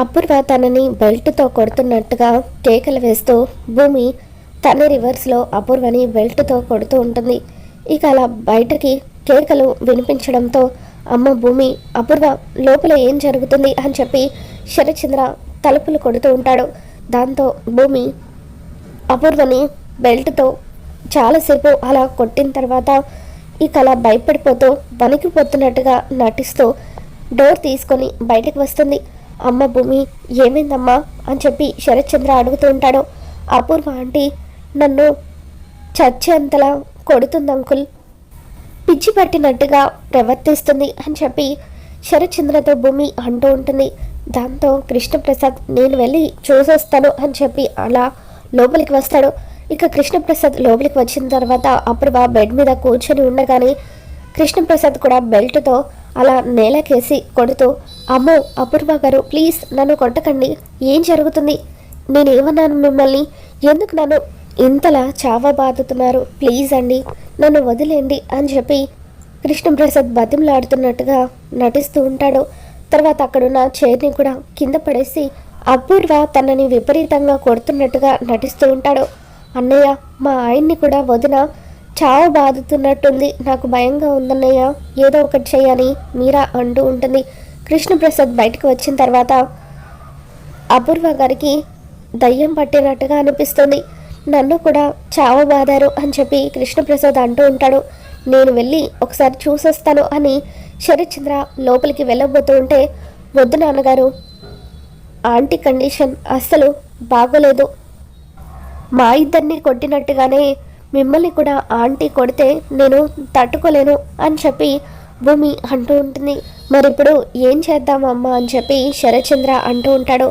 అపూర్వ తనని బెల్ట్తో కొడుతున్నట్టుగా కేకలు వేస్తూ భూమి తన రివర్స్లో అపూర్వని బెల్ట్తో కొడుతూ ఉంటుంది. ఇక అలా బయటకి కేకలు వినిపించడంతో అమ్మ భూమి అపూర్వ లోపల ఏం జరుగుతుంది అని చెప్పి శరచంద్ర తలుపులు కొడుతూ ఉంటాడు. దాంతో భూమి అపూర్వని బెల్ట్తో చాలాసేపు అలా కొట్టిన తర్వాత ఇక అలా భయపడిపోతూ వణికిపోతున్నట్టుగా నటిస్తూ డోర్ తీసుకొని బయటకు వస్తుంది. అమ్మ భూమి ఏమైందమ్మా? అని చెప్పి శరత్చంద్ర అడుగుతూ ఉంటాడు. అపూర్వ ఆంటీ నన్ను చచ్చేంతలా కొడుతుంది అంకుల్. పిచ్చి పట్టినట్టుగా ప్రవర్తిస్తుంది అని చెప్పి శరత్చంద్రతో భూమి అంటూ ఉంటుంది. దాంతో కృష్ణప్రసాద్ నేను వెళ్ళి చూసొస్తాను అని చెప్పి అలా లోపలికి వస్తాడు. ఇక కృష్ణప్రసాద్ లోపలికి వచ్చిన తర్వాత అపూర్వ బెడ్ మీద కూర్చొని ఉండగానే కృష్ణప్రసాద్ కూడా బెల్ట్తో అలా నేలకేసి కొడుతూ అమ్మో అపూర్వ గారు ప్లీజ్ నన్ను కొట్టకండి. ఏం జరుగుతుంది? నేనేమన్నాను మిమ్మల్ని? ఎందుకు నన్ను ఇంతలా చావ బాదుతున్నారు ప్లీజ్ అండి నన్ను వదిలేండి అని చెప్పి కృష్ణప్రసాద్ బతిమలాడుతున్నట్టుగా నటిస్తూ ఉంటాడు. తర్వాత అక్కడున్న చైర్ని కూడా కింద పడేసి అపూర్వ తనని విపరీతంగా కొడుతున్నట్టుగా నటిస్తూ ఉంటాడు. అన్నయ్య మా ఆయన్ని కూడా వదిన చావు బాదుతున్నట్టుంది నాకు భయంగా ఉందన్నయ్య. ఏదో ఒకటి చేయాలి. మీరా అంటూ ఉంటుంది. కృష్ణప్రసాద్ బయటకు వచ్చిన తర్వాత అపూర్వ గారికి దయ్యం పట్టినట్టుగా అనిపిస్తుంది. నన్ను కూడా చావ బాధారు అని చెప్పి కృష్ణప్రసాద్ అంటూ ఉంటాడు. నేను వెళ్ళి ఒకసారి చూసొస్తాను అని శరత్చంద్ర లోపలికి వెళ్ళబోతూ ఉంటే వద్దు నాన్నగారు. ఆంటీ కండిషన్ అస్సలు బాగోలేదు. మా ఇద్దరిని కొట్టినట్టుగానే మిమ్మల్ని కూడా ఆంటీ కొడితే నేను తట్టుకోలేను అని చెప్పి భూమి అంటూ ఉంటుంది. మరి ఇప్పుడు ఏం చేద్దామమ్మా అని చెప్పి శరచంద్ర అంటూ ఉంటాడు.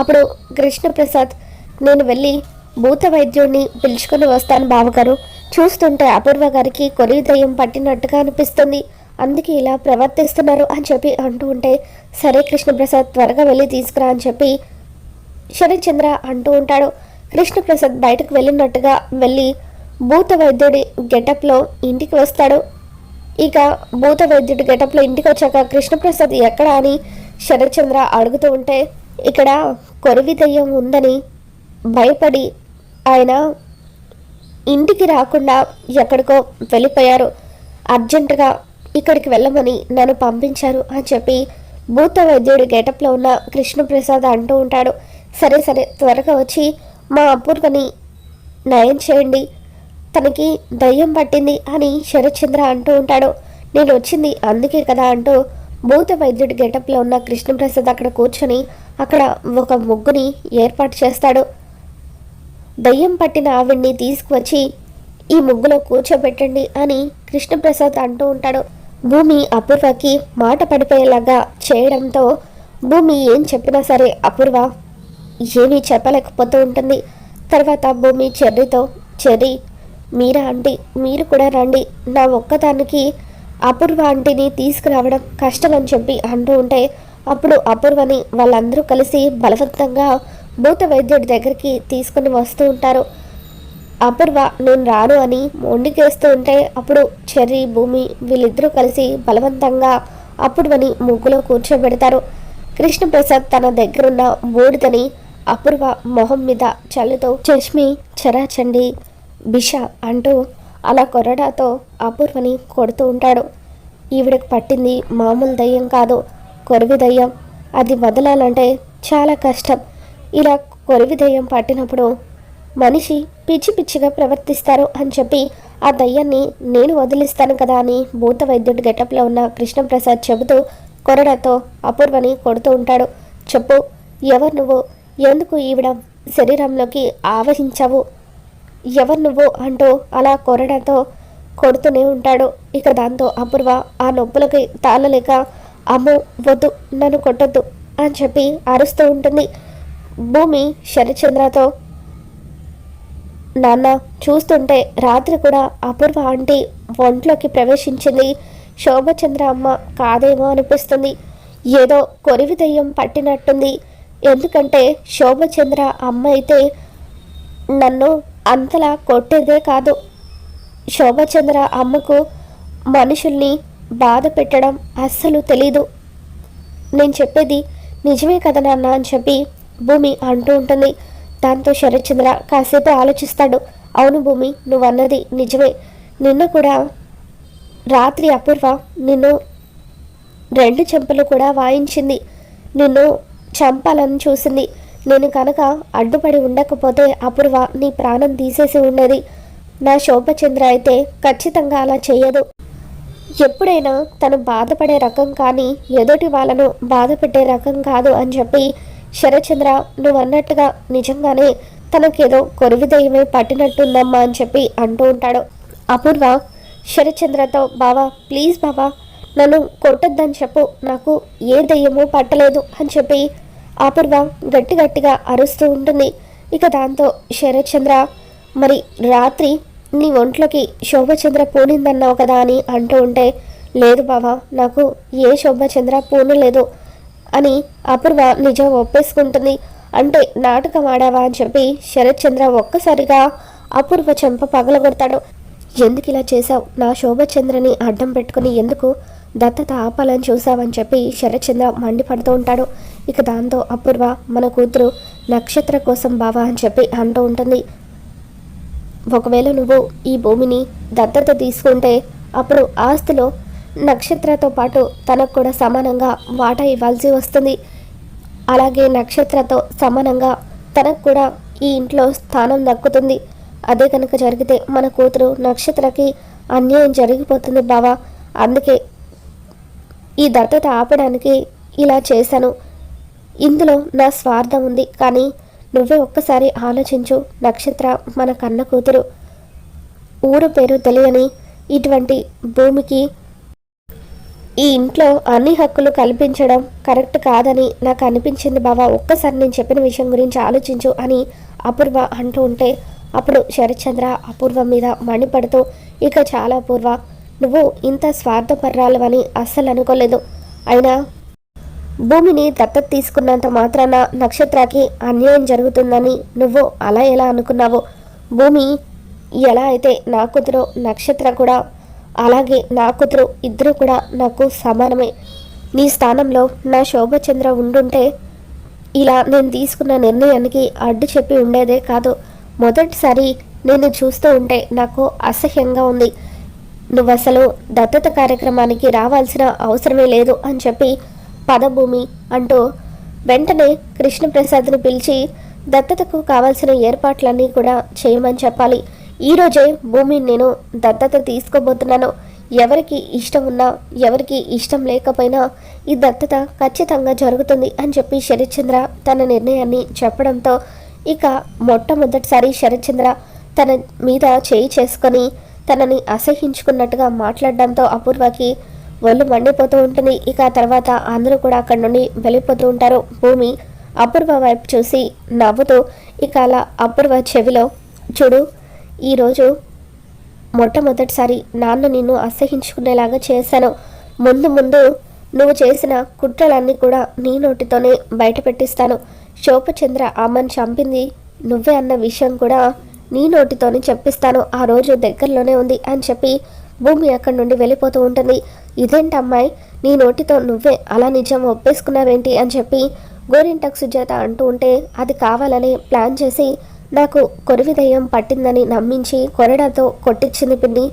అప్పుడు కృష్ణప్రసాద్ నేను వెళ్ళి భూత వైద్యుడిని పిలుచుకొని వస్తాను బావగారు. చూస్తుంటే అపూర్వ గారికి కొరివి దయ్యం పట్టినట్టుగా అనిపిస్తుంది. అందుకే ఇలా ప్రవర్తిస్తున్నారు అని చెప్పి అంటూ ఉంటే సరే కృష్ణప్రసాద్ త్వరగా వెళ్ళి తీసుకురా అని చెప్పి శరత్చంద్ర అంటూ ఉంటాడు. కృష్ణప్రసాద్ బయటకు వెళ్ళినట్టుగా వెళ్ళి భూత వైద్యుడి గెటప్లో ఇంటికి వస్తాడు. ఇక భూత వైద్యుడి గెటప్లో ఇంటికి వచ్చాక కృష్ణప్రసాద్ ఎక్కడ అని శరత్చంద్ర అడుగుతూ ఉంటే ఇక్కడ కొరివి దయ్యం ఉందని భయపడి ఆయన ఇంటికి రాకుండా ఎక్కడికో వెళ్ళిపోయారు. అర్జెంటుగా ఇక్కడికి వెళ్ళమని నన్ను పంపించారు అని చెప్పి భూత వైద్యుడి గెటప్లో ఉన్న కృష్ణప్రసాద్ అంటూ ఉంటాడు. సరే సరే త్వరగా వచ్చి మా అపూర్వని నయం చేయండి. తనకి దయ్యం పట్టింది అని శరత్చంద్ర అంటూ ఉంటాడు. నేను వచ్చింది అందుకే కదా అంటూ భూత వైద్యుడి గెటప్లో ఉన్న కృష్ణప్రసాద్ అక్కడ కూర్చొని అక్కడ ఒక ముగ్గుని ఏర్పాటు చేస్తాడు. దయ్యం పట్టిన ఆవిడ్ని తీసుకువచ్చి ఈ ముగ్గులో కూర్చోబెట్టండి అని కృష్ణప్రసాద్ అంటూ ఉంటాడు. భూమి అపూర్వకి మాట పడిపోయేలాగా చేయడంతో భూమి ఏం చెప్పినా సరే అపూర్వ ఏమీ చెప్పలేకపోతూ ఉంటుంది. తర్వాత భూమి చెర్రీతో చెర్రీ మీరా ఆంటీ మీరు కూడా రండి. నా ఒక్కదానికి అపూర్వ ఆంటీని తీసుకురావడం కష్టం అని చెప్పి అంటూ ఉంటే అప్పుడు అపూర్వని వాళ్ళందరూ కలిసి బలవంతంగా భూత వైద్యుడి దగ్గరికి తీసుకుని వస్తూ ఉంటారు. అపూర్వ నేను రాను అని మొండికేస్తూ ఉంటే అప్పుడు చెర్రీ భూమి వీళ్ళిద్దరూ కలిసి బలవంతంగా అపూర్వని ముగ్గులో కూర్చోబెడతారు. కృష్ణప్రసాద్ తన దగ్గరున్న బూడిదని అపూర్వ మొహం మీద చల్లుతో చష్మి చరాచండి బిష అంటూ అలా కొరడాతో అపూర్వని కొడుతూ ఉంటాడు. ఈవిడకి పట్టింది మామూలు దయ్యం కాదు కొరివి దయ్యం. అది వదలాలంటే చాలా కష్టం. ఇలా కొరివి దయ్యం పట్టినప్పుడు మనిషి పిచ్చి పిచ్చిగా ప్రవర్తిస్తారు అని చెప్పి ఆ దయ్యాన్ని నేను వదిలిస్తాను కదా అని భూత వైద్యుడి గెటప్లో ఉన్న కృష్ణప్రసాద్ చెబుతూ కొరడాతో అపూర్వని కొడుతూ ఉంటాడు. చెప్పు ఎవరు నువ్వు? ఎందుకు ఈవిడ శరీరంలోకి ఆవహించావు? ఎవరు నువ్వు అంటూ అలా కొరడంతో కొడుతూనే ఉంటాడు. ఇక దాంతో అపూర్వ ఆ నొప్పులకి తాళలేక అమ్మో వద్దు నన్ను కొట్టొద్దు అని చెప్పి అరుస్తూ ఉంటుంది. భూమి శరచంద్రతో నాన్న చూస్తుంటే రాత్రి కూడా అపూర్వ ఆంటీ ఒంట్లోకి ప్రవేశించింది. శోభచంద్ర అమ్మ కాదేమో అనిపిస్తుంది. ఏదో కొరివి దయ్యం పట్టినట్టుంది. ఎందుకంటే శోభచంద్ర అమ్మ అయితే నన్ను అంతలా కొట్టేదే కాదు. శోభచంద్ర అమ్మకు మనుషుల్ని బాధ పెట్టడం అస్సలు తెలీదు. నేను చెప్పేది నిజమే కదా నాన్న అని చెప్పి భూమి అంటూ ఉంటుంది. దాంతో శరత్చంద్ర కాసేపు ఆలోచిస్తాడు. అవును భూమి నువ్వన్నది నిజమే. నిన్న కూడా రాత్రి అపూర్వ నిన్ను రెండు చెంపలు కూడా వాయించింది. నిన్ను చంపాలని చూసింది. నేను కనుక అడ్డుపడి ఉండకపోతే అపూర్వ నీ ప్రాణం తీసేసి ఉండేది. నా శోభచంద్ర అయితే ఖచ్చితంగా అలా చేయదు. ఎప్పుడైనా తను బాధపడే రకం కానీ ఎదుటి వాళ్ళను బాధ పెట్టే రకం కాదు అని చెప్పి శరచంద్ర నువ్వు అన్నట్టుగా నిజంగానే తనకేదో కొరివి దయ్యమే పట్టినట్టుందమ్మా అని చెప్పి అంటూ ఉంటాడు. అపూర్వ శరచంద్రతో బావా ప్లీజ్ బావా నన్ను కొట్టద్దని చెప్పు. నాకు ఏ దయ్యమో పట్టలేదు అని చెప్పి అపూర్వ గట్టి గట్టిగా అరుస్తూ ఉంటుంది. ఇక దాంతో శరత్చంద్ర మరి రాత్రి నీ ఒంట్లోకి శోభచంద్ర పూనిందన్నావు కదా అని అంటూ ఉంటే లేదు బావా నాకు ఏ శోభచంద్ర పూనలేదు అని అపూర్వ నిజం ఒప్పేసుకుంటుంది. అంటే నాటకం ఆడావా అని చెప్పి శరత్చంద్ర ఒక్కసారిగా అపూర్వ చెంప పగలగొడతాడు. ఎందుకు ఇలా చేశావు? నా శోభచంద్రని అడ్డం పెట్టుకుని ఎందుకు దత్తత ఆపాలని చూసావని చెప్పి శరత్చంద్ర మండిపడుతూ ఉంటాడు. ఇక దాంతో అపూర్వ మన కూతురు నక్షత్ర కోసం బావా అని చెప్పి అంటూ ఉంటుంది. ఒకవేళ నువ్వు ఈ భూమిని దత్తత తీసుకుంటే అప్పుడు ఆస్తిలో నక్షత్రతో పాటు తనకు కూడా సమానంగా వాటా ఇవ్వాల్సి వస్తుంది. అలాగే నక్షత్రతో సమానంగా తనకు కూడా ఈ ఇంట్లో స్థానం దక్కుతుంది. అదే కనుక జరిగితే మన కూతురు నక్షత్రకి అన్యాయం జరిగిపోతుంది బావా. అందుకే ఈ దత్తత ఆపడానికి ఇలా చేశాను. ఇందులో నా స్వార్థం ఉంది కానీ నువ్వే ఒక్కసారి ఆలోచించు నక్షత్ర మన కన్న కూతురు. ఊరు పేరు తెలియని ఇటువంటి భూమికి ఈ ఇంట్లో అన్ని హక్కులు కల్పించడం కరెక్ట్ కాదని నాకు అనిపించింది బావా. ఒక్కసారి నేను చెప్పిన విషయం గురించి ఆలోచించు అని అపూర్వ అంటూ ఉంటే అప్పుడు శరత్చంద్ర అపూర్వ మీద మణిపడుతూ ఇక చాలా అపూర్వ నువ్వు ఇంత స్వార్థపర్రాలవని అస్సలు అనుకోలేదు. అయినా భూమిని దత్తత తీసుకున్నంత మాత్రాన నక్షత్రాకి అన్యాయం జరుగుతుందని నువ్వు అలా ఎలా అనుకున్నావు? భూమి ఎలా అయితే నా కూతురు నక్షత్ర కూడా అలాగే నా కూతురు ఇద్దరు కూడా నాకు సమానమే. నీ స్థానంలో నా శోభచంద్ర ఉండుంటే ఇలా నేను తీసుకున్న నిర్ణయానికి అడ్డు చెప్పి ఉండేదే కాదు. మొదటిసారి నేను చూస్తూ ఉంటే నాకు అసహ్యంగా ఉంది. నువ్వు అసలు దత్తత కార్యక్రమానికి రావాల్సిన అవసరమే లేదు అని చెప్పి పదభూమి అంటూ వెంటనే కృష్ణప్రసాద్ని పిలిచి దత్తతకు కావాల్సిన ఏర్పాట్లన్నీ కూడా చేయమని చెప్పాలి. ఈరోజే భూమిని నేను దత్తత తీసుకోబోతున్నాను. ఎవరికి ఇష్టం ఉన్నా ఎవరికి ఇష్టం లేకపోయినా ఈ దత్తత ఖచ్చితంగా జరుగుతుంది అని చెప్పి శరత్చంద్ర తన నిర్ణయాన్ని చెప్పడంతో ఇక మొట్టమొదటిసారి శరత్చంద్ర తన మీద చేయి చేసుకొని తనని అసహించుకున్నట్టుగా మాట్లాడడంతో అపూర్వకి ఒళ్ళు మండిపోతూ ఉంటుంది. ఇక తర్వాత అందరూ కూడా అక్కడి నుండి వెళ్ళిపోతూ ఉంటారు. భూమి అపూర్వ వైపు చూసి నవ్వుతూ ఇక అలా అపూర్వ చెవిలో చూడు ఈరోజు మొట్టమొదటిసారి నాన్న నిన్ను అసహించుకునేలాగా చేశాను. ముందు ముందు నువ్వు చేసిన కుట్రలన్నీ కూడా నీ నోటితోనే బయటపెట్టిస్తాను. శోభచంద్ర అమ్మని చంపింది నువ్వే అన్న విషయం కూడా నీ నోటితోనే చెప్పిస్తాను. ఆ రోజు దగ్గరలోనే ఉంది అని చెప్పి భూమి అక్కడి నుండి వెళ్ళిపోతూ ఉంటుంది. ఇదేంటి అమ్మాయి నీ నోటితో నువ్వే అలా నిజం ఒప్పేసుకున్నావేంటి అని చెప్పి గోరింటకు సుజాత అంటూ ఉంటే అది కావాలని ప్లాన్ చేసి నాకు కొరివి దయ్యం పట్టిందని నమ్మించి కొరడాతో కొట్టించింది పిండి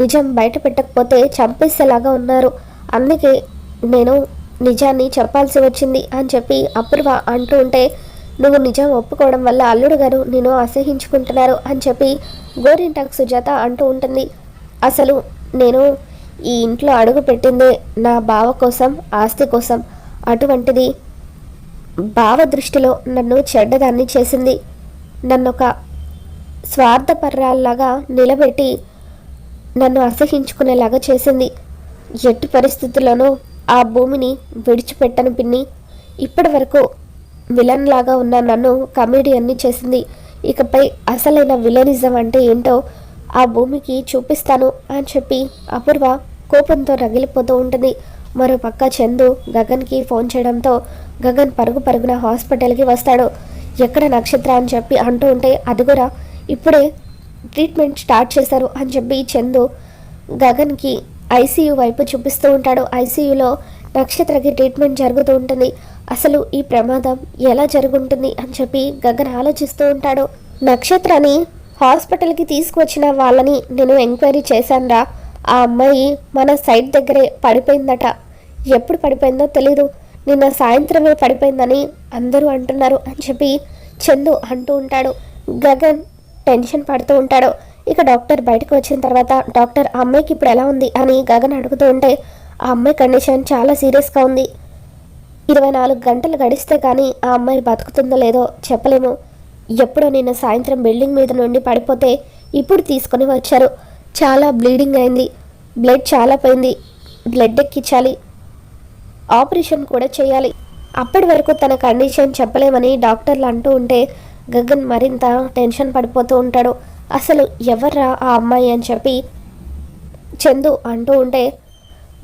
నిజం బయట పెట్టకపోతే చంపేసేలాగా ఉన్నారు. అందుకే నేను నిజాన్ని చెప్పాల్సి వచ్చింది అని చెప్పి అపూర్వ అంటూ ఉంటే నువ్వు నిజం ఒప్పుకోవడం వల్ల అల్లుడు గారు నేను అసహించుకుంటున్నారు అని చెప్పి గోరింటాకు సుజాత అంటూ ఉంటుంది. అసలు నేను ఈ ఇంట్లో అడుగు పెట్టిందే నా బావ కోసం ఆస్తి కోసం. అటువంటిది బావ దృష్టిలో నన్ను చెడ్డదాన్ని చేసింది. నన్ను ఒక స్వార్థపర్రాల్లాగా నిలబెట్టి నన్ను అసహించుకునేలాగా చేసింది. ఎట్టి పరిస్థితుల్లోనూ ఆ భూమిని విడిచిపెట్టను పిన్ని. ఇప్పటి వరకు విలన్ లాగా ఉన్న నన్ను కమెడియన్ని చేసింది. ఇకపై అసలైన విలనిజం అంటే ఏంటో ఆ భూమికి చూపిస్తాను అని చెప్పి అపూర్వ కోపంతో రగిలిపోతూ ఉంటుంది. మరో పక్క చందు గగన్కి ఫోన్ చేయడంతో గగన్ పరుగు పరుగున హాస్పిటల్కి వస్తాడు. ఎక్కడ నక్షత్ర అని చెప్పి అంటూ ఉంటే అది కూడా ఇప్పుడే ట్రీట్మెంట్ స్టార్ట్ చేశారు అని చెప్పి చందు గగన్కి ఐసీయూ వైపు చూపిస్తూ ఉంటాడు. ఐసీయూలో నక్షత్రకి ట్రీట్మెంట్ జరుగుతూ ఉంటుంది. అసలు ఈ ప్రమాదం ఎలా జరుగుంటుంది అని చెప్పి గగన్ ఆలోచిస్తూ ఉంటాడు. నక్షత్రాన్ని హాస్పిటల్కి తీసుకువచ్చిన వాళ్ళని నేను ఎంక్వైరీ చేశానురా ఆ అమ్మాయి మన సైట్ దగ్గరే పడిపోయిందట. ఎప్పుడు పడిపోయిందో తెలీదు. నిన్న సాయంత్రమే పడిపోయిందని అందరూ అంటున్నారు అని చెప్పి చందు అంటూ ఉంటాడు. గగన్ టెన్షన్ పడుతూ ఉంటాడు. ఇక డాక్టర్ బయటకు వచ్చిన తర్వాత డాక్టర్ ఆ అమ్మాయికి ఇప్పుడు ఎలా ఉంది? అని గగన్ అడుగుతూ ఉంటే ఆ అమ్మాయి కండిషన్ చాలా సీరియస్గా ఉంది. ఇరవై నాలుగు గంటలు గడిస్తే కానీ ఆ అమ్మాయి బతుకుతుందో లేదో చెప్పలేము. ఎప్పుడో నిన్న సాయంత్రం బిల్డింగ్ మీద నుండి పడిపోతే ఇప్పుడు తీసుకొని వచ్చారు. చాలా బ్లీడింగ్ అయింది. బ్లడ్ చాలా పోయింది. బ్లడ్ ఎక్కించాలి. ఆపరేషన్ కూడా చేయాలి. అప్పటి వరకు తన కండిషన్ చెప్పలేమని డాక్టర్లు అంటూ ఉంటే గగన్ మరింత టెన్షన్ పడిపోతూ ఉంటాడు. అసలు ఎవర్రా ఆ అమ్మాయి అని చెప్పి చందు అంటూ ఉంటే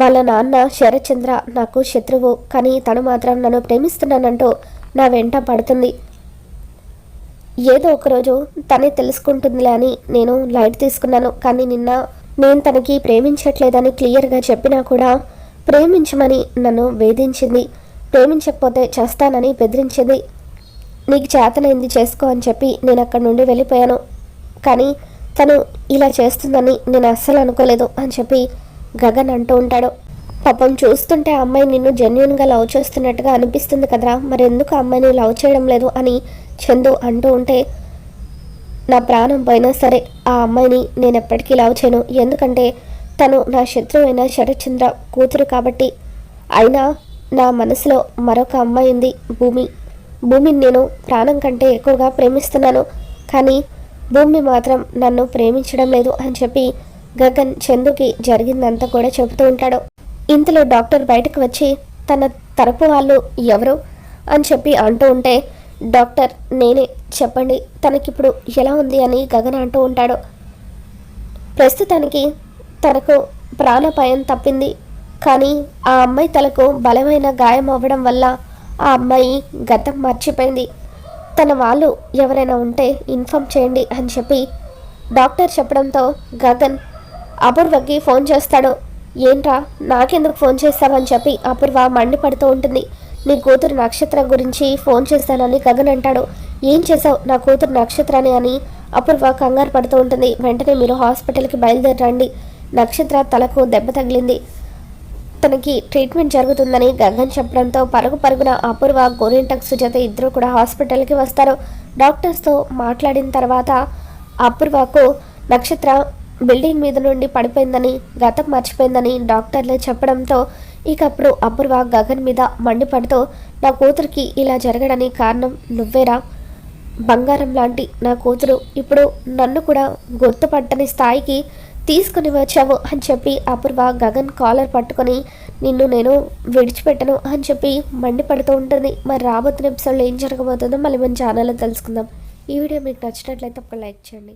వాళ్ళ నాన్న శరచంద్ర నాకు శత్రువు కానీ తను మాత్రం నన్ను ప్రేమిస్తున్నానంటూ నా వెంట పడుతుంది. ఏదో ఒకరోజు తనే తెలుసుకుంటుందిలే అని నేను లైట్ తీసుకున్నాను కానీ నిన్న నేను తనకి ప్రేమించట్లేదని క్లియర్గా చెప్పినా కూడా ప్రేమించమని నన్ను వేధించింది. ప్రేమించకపోతే చేస్తానని బెదిరించింది. నీకు చేతనైంది చేసుకో అని చెప్పి నేను అక్కడి నుండి వెళ్ళిపోయాను. కానీ తను ఇలా చేస్తుందని నేను అస్సలు అనుకోలేదు అని చెప్పి గగన్ అంటూ ఉంటాడు. పాపం చూస్తుంటే ఆ అమ్మాయి నిన్ను జెన్యున్గా లవ్ చేస్తున్నట్టుగా అనిపిస్తుంది కదరా. మరి ఎందుకు అమ్మాయిని లవ్ చేయడం లేదు అని చందు అంటూ ఉంటే నా ప్రాణం పోయినా సరే ఆ అమ్మాయిని నేను ఎప్పటికీ లవ్ చేయను. ఎందుకంటే తను నా శత్రువైన శరత్చంద్ర కూతురు కాబట్టి. అయినా నా మనసులో మరొక అమ్మాయి ఉంది భూమి. భూమిని నేను ప్రాణం కంటే ఎక్కువగా ప్రేమిస్తున్నాను. కానీ భూమి మాత్రం నన్ను ప్రేమించడం లేదు అని చెప్పి గగన్ చందుకి జరిగిందంతా కూడా చెబుతూ ఉంటాడు. ఇంతలో డాక్టర్ బయటకు వచ్చి తన తరపు వాళ్ళు ఎవరు? అని చెప్పి అంటూ ఉంటే డాక్టర్ నేనే చెప్పండి తనకిప్పుడు ఎలా ఉంది అని గగన్ అంటూ ఉంటాడు. ప్రస్తుతానికి తనకు ప్రాణపాయం తప్పింది. కానీ ఆ అమ్మాయి తలకు బలమైన గాయం అవ్వడం వల్ల ఆ అమ్మాయి గతం మర్చిపోయింది. తన వాళ్ళు ఎవరైనా ఉంటే ఇన్ఫామ్ చేయండి అని చెప్పి డాక్టర్ చెప్పడంతో గగన్ అపూర్వకి ఫోన్ చేస్తాడు. ఏంట్రా నాకెందుకు ఫోన్ చేస్తావని చెప్పి అపూర్వ మండిపడుతూ ఉంటుంది. నీ కూతురు నక్షత్ర గురించి ఫోన్ చేస్తానని గగన్ అంటాడు. ఏం చేసావు నా కూతురు నక్షత్రాన్ని అని అపూర్వ కంగారు పడుతూ ఉంటుంది. వెంటనే మీరు హాస్పిటల్కి బయలుదేరండి. నక్షత్ర తలకు దెబ్బ తగిలింది. తనకి ట్రీట్మెంట్ జరుగుతుందని గగన్ చెప్పడంతో పరుగు పరుగున అపూర్వ గోరింటక్ సుజాత ఇద్దరు కూడా హాస్పిటల్కి వస్తారు. డాక్టర్స్తో మాట్లాడిన తర్వాత అపూర్వకు నక్షత్ర బిల్డింగ్ మీద నుండి పడిపోయిందని గతం మర్చిపోయిందని డాక్టర్లు చెప్పడంతో ఇక అప్పుడు అపూర్వ గగన్ మీద మండిపడుతూ నా కూతురికి ఇలా జరగడానికి కారణం నువ్వేరా? బంగారం లాంటి నా కూతురు ఇప్పుడు నన్ను కూడా గుర్తుపట్టని స్థాయికి తీసుకుని వచ్చావు అని చెప్పి అపూర్వ గగన్ కాలర్ పట్టుకొని నిన్ను నేను విడిచిపెట్టను అని చెప్పి మండిపడుతూ ఉంటుంది. మరి రాబోతున్న ఎపిసోడ్లో ఏం జరగబోతుందో మళ్ళీ మన ఛానల్లో తెలుసుకుందాం. ఈ వీడియో మీకు నచ్చినట్లయితే ఒక లైక్ చేయండి.